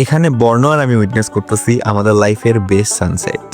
এখানে বর্ণ আর আমি উইটনেস করতেছি আমাদের লাইফের বেস্ট সানসেট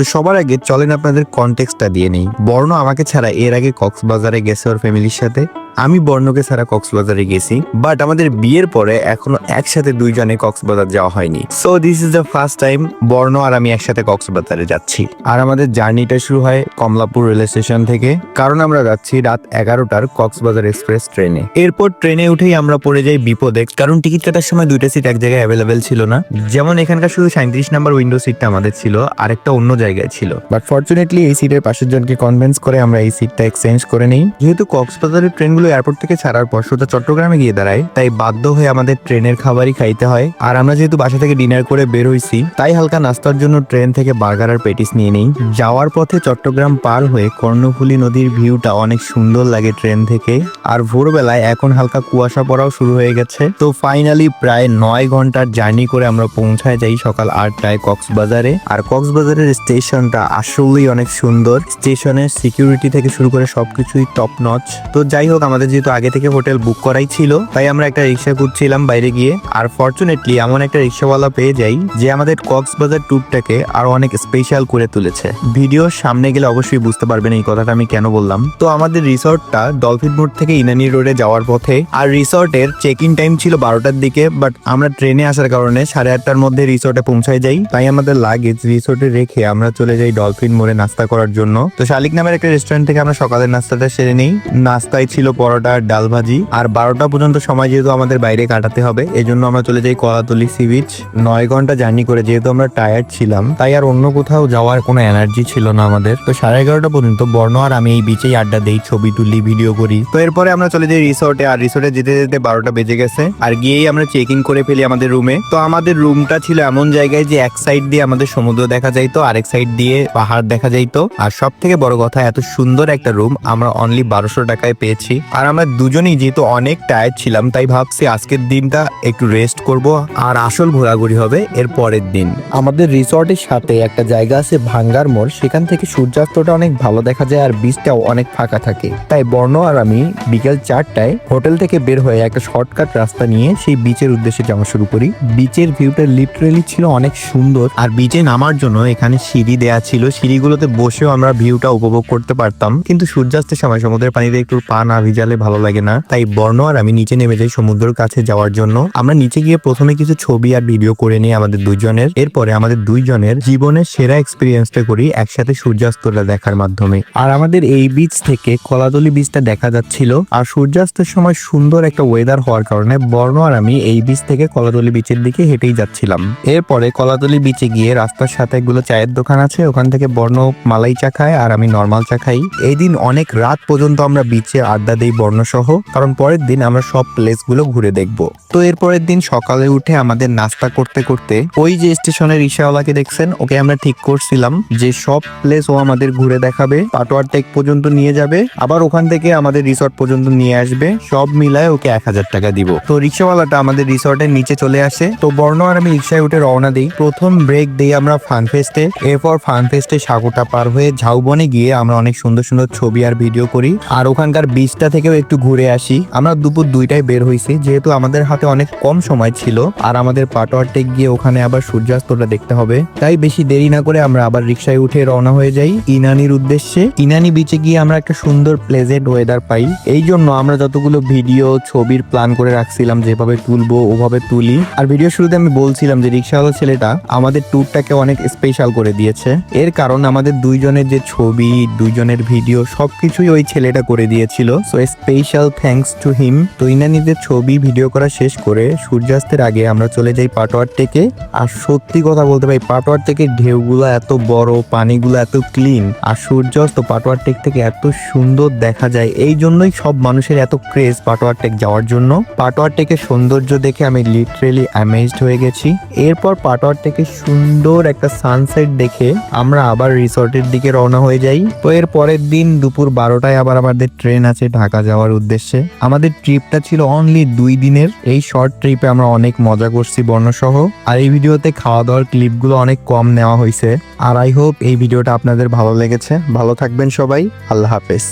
তো সবার আগে চলেন আপনাদের কনটেক্সটটা দিয়ে নেই। বর্ণ আমাকে ছাড়া এর আগে কক্সবাজারে গেছে ওর ফ্যামিলির সাথে। আমি বর্ণকে ছাড়া কক্সবাজারে গেছি বাট আমাদের বিয়ের পরে এখনও একসাথে দুইজনে কক্সবাজার যাওয়া হয়নি। So this is the first time বর্ণ আর আমি একসাথে কক্সবাজারে যাচ্ছি। আর আমাদের জার্নিটা শুরু হয় কমলাপুর রেল স্টেশন থেকে, কারণ আমরা যাচ্ছি রাত এগারোটার কক্সবাজার এক্সপ্রেস ট্রেনে। এরপর ট্রেনে উঠেই আমরা পড়ে যাই বিপদে কারণ টিকিট কাটার সময় দুইটা সিট এক জায়গায় অ্যাভেলেবেল ছিল না। যেমন এখানকার শুধু সাঁত্রিশ নাম্বার উইন্ডো সিটটা আমাদের ছিল, আরেকটা অন্য জায়গায় ছিল। বাট ফর্চুনেটলি এই সিটের পাশের জনকে কনভিন্স করে আমরা এই সিটটা এক্সচেঞ্জ করে নিই। যেহেতু কক্সবাজারের ট্রেনগুলো এয়ারপোর্ট থেকে ছাড়ার পর সোজা চট্টগ্রামে গিয়ে দাঁড়ায়, তাই বাধ্য হয়ে আমাদের ট্রেনের খাবারই খাইতে হয়। আর আমরা যেহেতু বাসা থেকে ডিনার করে বের হইছি তাই হালকা নাস্তার জন্য ট্রেন থেকে বার্গার আর পেটিস নিয়ে নেই। যাওয়ার পথে চট্টগ্রাম পার হয়ে কর্ণফুলী নদীর ভিউটা অনেক সুন্দর লাগে ট্রেন থেকে। আর ভোরবেলায় এখন হালকা কুয়াশা পড়াও শুরু হয়ে গেছে। তো ফাইনালি প্রায় নয় ঘণ্টার জার্নি করে আমরা পৌঁছায় যাই সকাল আটটায় কক্সবাজারে। আর কক্সবাজারের স্টেশনটা আসলেই অনেক সুন্দর। স্টেশনের সিকিউরিটি থেকে শুরু করে সবকিছুই টপ নচ তো যাই হোক, আমাদের যেহেতু আগে থেকে হোটেল বুক করাই ছিল, তাই আমরা একটা রিক্সা খুঁজছিলাম বাইরে গিয়ে। আর ফর্চুনেটলি এমন একটা রিক্সাওয়ালা পেয়ে যাই, যে আমাদের কক্সবাজার ট্যুরটাকে আরও অনেক স্পেশাল করে তুলেছে। ভিডিওর সামনে গেলে অবশ্যই বুঝতে পারবেন এই কথাটা আমি কেন বললাম। তো আমাদের রিসর্টটা ডলফিন মোড় থেকে ইনানি রোডে যাওয়ার পথে, আর রিসর্টের চেক ইন টাইম ছিল বারোটার দিকে বাট আমরা ট্রেনে আসার কারণে সাড়ে আটটার মধ্যে রিসর্টে পৌঁছায় যাই। তাই আমাদের লাগেজ রিসর্টে রেখে আমরা চলে যাই ডলফিন মোড়ে নাস্তা করার জন্য। তো শালিক নামের একটা রেস্টুরেন্ট থেকে আমরা সকালের নাস্তাটা সেরে নিই। নাস্তায় ছিল পরোটা আর ডাল ভাজি। আর বারোটা পর্যন্ত সময় যেহেতু আমাদের বাইরে কাটাতে হবে, এজন্য আমরা চলে যাই কলাতলি সি বিচ। নয় ঘণ্টা জার্নি করে যেহেতু আমরা টায়ার্ড ছিলাম, তাই আর অন্য কোথাও যাওয়ার কোনো এনার্জি ছিল না আমাদের। তো সাড়ে এগারোটা পর্যন্ত বর্ণ আর আমি এই বিচেই আড্ডা দেই, ছবি তুলি ভিডিও করি। তো এরপরে আমরা চলে যাই রিসোর্টে আর রিসোর্টে যেতে যেতে বারোটা বেজে গেছে। আর গিয়েই আমরা চেক ইন করে ফেলি আমাদের রুমে তো আমাদের রুমটা ছিল এমন জায়গায় যে এক সাইড দিয়ে আমাদের সমুদ্র দেখা যাইতো আরেক সাইড দিয়ে পাহাড় দেখা যাইতো। আর সব থেকে বড় কথা, এত সুন্দর একটা রুম আমরা অনলি বারোশো টাকায় পেয়েছি। আর আমরা দুজনেই যেহেতু অনেক টায়ার্ড ছিলাম, তাই ভাবছি আজকের দিনটা একটু রেস্ট করব। আর আসল ঘোরাঘুরি হবে এর পরের দিন। আমাদের রিসর্টের সাথে একটা জায়গা আছে ভাঙ্গার মোড়। সেখান থেকে সূর্যাস্তটা অনেক ভালো দেখা যায় আর বিচটাও অনেক ফাঁকা থাকে। তাই বর্ণ আর আমি বিকেল চারটায় হোটেল থেকে বের হয়ে একটা শর্টকাট রাস্তা নিয়ে সেই বিচের উদ্দেশ্যে যাওয়া শুরু করি। বিচের ভিউটা লিটারেলি ছিল অনেক সুন্দর। আর বিচে নামার জন্য এখানে সিঁড়ি দেয়া ছিল, সিঁড়িগুলোতে বসেও আমরা ভিউটা উপভোগ করতে পারতাম। কিন্তু সূর্যাস্তের সময় সমুদ্রের পানিতে একটু পা না ভিজালে ভালো লাগে না। তাই বর্ণ আর আমি নিচে নেমে যাই সমুদ্রের কাছে যাওয়ার জন্য। আমরা নিচে গিয়ে প্রথমে কিছু ছবি আর ভিডিও করে নিই আমাদের দুইজনের। এরপরে আমাদের দুইজনের জীবনের সেরা এক্সপিরিয়েন্সটা করি একসাথে সূর্যাস্তটা দেখার মাধ্যমে। আর আমাদের এই বিচ থেকে কলাতলি বিচটা দেখা যাচ্ছিল। আর সূর্যাস্তের সময় সুন্দর একটা ওয়েদার হওয়ার কারণে বর্ণ আর আমি এই বিচ থেকে কলাতলি বিচের দিকে হেঁটেই যাচ্ছিলাম। এরপরে কলাতলি বিচে গিয়ে রাস্তার সাথে এগুলো চায়ের দোকান আছে, ওখান থেকে বর্ণ মালাই চা খায় আর আমি নর্মাল চা খাই। এই দিন অনেক রাত পর্যন্ত আমরা বিচে আড্ডা দিই বর্ণ সহ কারণ পরের দিন আমরা সব প্লেসগুলো ঘুরে দেখব। তো এর পরের দিন সকালে উঠে আমাদের নাস্তা করতে করতে ওই যে স্টেশনের রিক্সাওয়ালাকে দেখছেন, ওকে আমরা ঠিক করছিলাম যে সব প্লেস ও আমাদের ঘুরে দেখাবে, পাটোয়ার টেক পর্যন্ত নিয়ে যাবে, আবার ওখান থেকে আমাদের রিসর্ট পর্যন্ত নিয়ে আসবে, সব মিলায় ওকে এক হাজার টাকা দিব। তো রিক্সাওয়ালাটা আমাদের রিসর্টের নিচে চলে আসে। তো বর্ণ আর আমি রিক্সায় উঠে রওনা দিই। প্রথম ব্রেক দিই আমরা ফান ফেস্টে এরপর ফান ফেস্টে সাগরটা পার হয়ে ঝাউবনে গিয়ে আমরা অনেক সুন্দর সুন্দর ছবি আর ভিডিও করি। আর ওখানকার বিচটা থেকেও একটু ঘুরে আসি। আমরা দুপুর দুইটায় বের হয়েছি যেহেতু আমাদের হাতে অনেক কম সময় ছিল। আর আমাদের পাটোয়ার টেক গিয়ে ওখানে আবার সূর্যাস্তটা দেখতে হবে। তাই বেশি দেরি না করে আমরা আবার রিক্সায় উঠে রওনা হয়ে যাই ইনানির উদ্দেশ্যে। ইনানি বিচে গিয়ে আমরা একটা সুন্দর প্লেজেন্ট ওয়েদার পাই। এই জন্য আমরা যতগুলো ভিডিও ছবির প্ল্যান করে রাখছিলাম, যেভাবে তুলবো ওভাবে তুলি। আর ভিডিও শুরুতে আমি বলছিলাম যে রিক্সাওয়ালা ছেলেটা আমাদের ট্যুরটাকে অনেক স্পেশাল করে দিয়েছে। এর কারণ আমাদের দুইজনের যে ছবি, দুইজনের ভিডিও সবকিছুই ওই ছেলেটা করে দিয়েছিল। So special thanks to him তো ইনানিদের ছবি ভিডিও করা শেষ করে সূর্যাস্তের আগে আমরা চলে যাই পাটোয়ার থেকে। আর সত্যি কথা বলতে ভাই, পাটোয়ার থেকে ঢেউগুলো এত বড়, পানিগুলো এত ক্লিন আর সূর্যাস্ত পাটোয়ার টেক থেকে এত সুন্দর দেখা যায়। এই জন্যই সব মানুষের এত ক্রেজ পাটোয়ার টেক যাওয়ার জন্য। পাটোয়ার টেকের সৌন্দর্য দেখে আমি লিটারেলি অ্যামেজড হয়ে গেছি। এরপর পাটোয়ার থেকে সুন্দর একটা সানসেট দেখে আমরা আবার রিসর্টের দিকে রওনা হয়ে যাই। তো এর পরের দিন দুপুর বারোটায় আবার আমাদের ট্রেন আছে ঢাকা যাওয়ার উদ্দেশ্যে। আমাদের ট্রিপটা ছিল অনলি দুই দিনের। এই শর্ট ট্রিপে আমরা অনেক মজা করছি বর্ণসহ। আর এই ভিডিওতে খাওয়া দাওয়ার ক্লিপগুলো অনেক কম নেওয়া হয়েছে আর আই হোপ এই ভিডিওটা আপনাদের ভালো লেগেছে। ভালো থাকবেন সবাই। আল্লাহ হাফেজ।